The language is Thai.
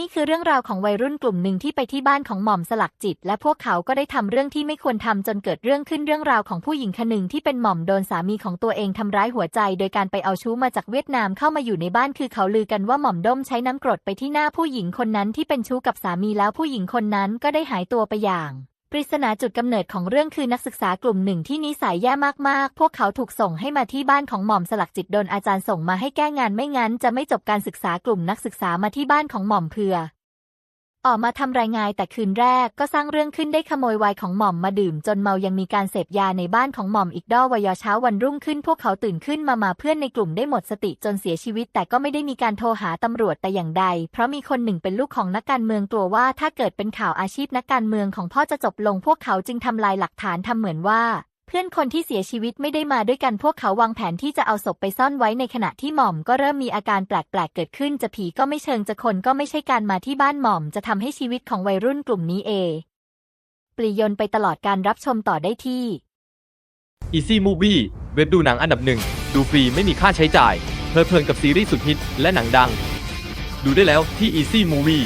นี่คือเรื่องราวของวัยรุ่นกลุ่มหนึ่งที่ไปที่บ้านของหม่อมสลักจิต และพวกเขาก็ได้ทำเรื่องที่ไม่ควรทำจนเกิดเรื่องขึ้นเรื่องราวของผู้หญิงคนหนึ่งที่เป็นหม่อมโดนสามีของตัวเองทำร้ายหัวใจ โดยการไปเอาชู้มาจากเวียดนามเข้ามาอยู่ในบ้านคือเขาลือกันว่าหม่อมด้มใช้น้ำกรดไปที่หน้าผู้หญิงคนนั้นที่เป็นชู้กับสามีแล้วผู้หญิงคนนั้นก็ได้หายตัวไปอย่าง ปริศนาจุดกำเนิดของเรื่องคือนักศึกษากลุ่มหนึ่งที่นิสัยแย่มากๆ พวกเขาถูกส่งให้มาที่บ้านของหม่อมสลักจิตโดนอาจารย์ส่งมาให้แก้งานไม่งั้นจะไม่จบการศึกษากลุ่มนักศึกษามาที่บ้านของหม่อมเพื่อ ออกมาทำรายงานแต่คืนแรกก็สร้างเรื่องขึ้นได้ขโมยไวน์ของหม่อมมาดื่ม จนเมายังมีการเสพยาในบ้านของหม่อมอีกด้อวยอเช้าวันรุ่งขึ้น พวกเขาตื่นขึ้นมามาเพื่อนในกลุ่มได้หมดสติจนเสียชีวิต แต่ก็ไม่ได้มีการโทรหาตำรวจแต่อย่างใด เพราะมีคนหนึ่งเป็นลูกของนักการเมืองกลัวว่าถ้าเกิดเป็นข่าวอาชีพนักการเมืองของพ่อจะจบลง พวกเขาจึงทำลายหลักฐานทำเหมือนว่า เพื่อนคนที่เสียชีวิตไม่ได้มาด้วยกันพวกเขาวางแผนที่จะเอาศพไปซ่อนไว้ในขณะที่หม่อมก็เริ่มมีอาการแปลกๆเกิดขึ้นจะผีก็ไม่เชิงจะคนก็ไม่ใช่การมาที่บ้านหม่อม จะทำให้ชีวิตของวัยรุ่นกลุ่มนี้เอ ปลียนไปตลอดการรับชมต่อได้ที่ Easy Movie เว็บดูหนังอันดับหนึ่ง ดูฟรีไม่มีค่าใช้จ่าย เพลิดเพลินกับซีรีส์สุดฮิตและหนังดัง ดูได้แล้วที่ Easy Movie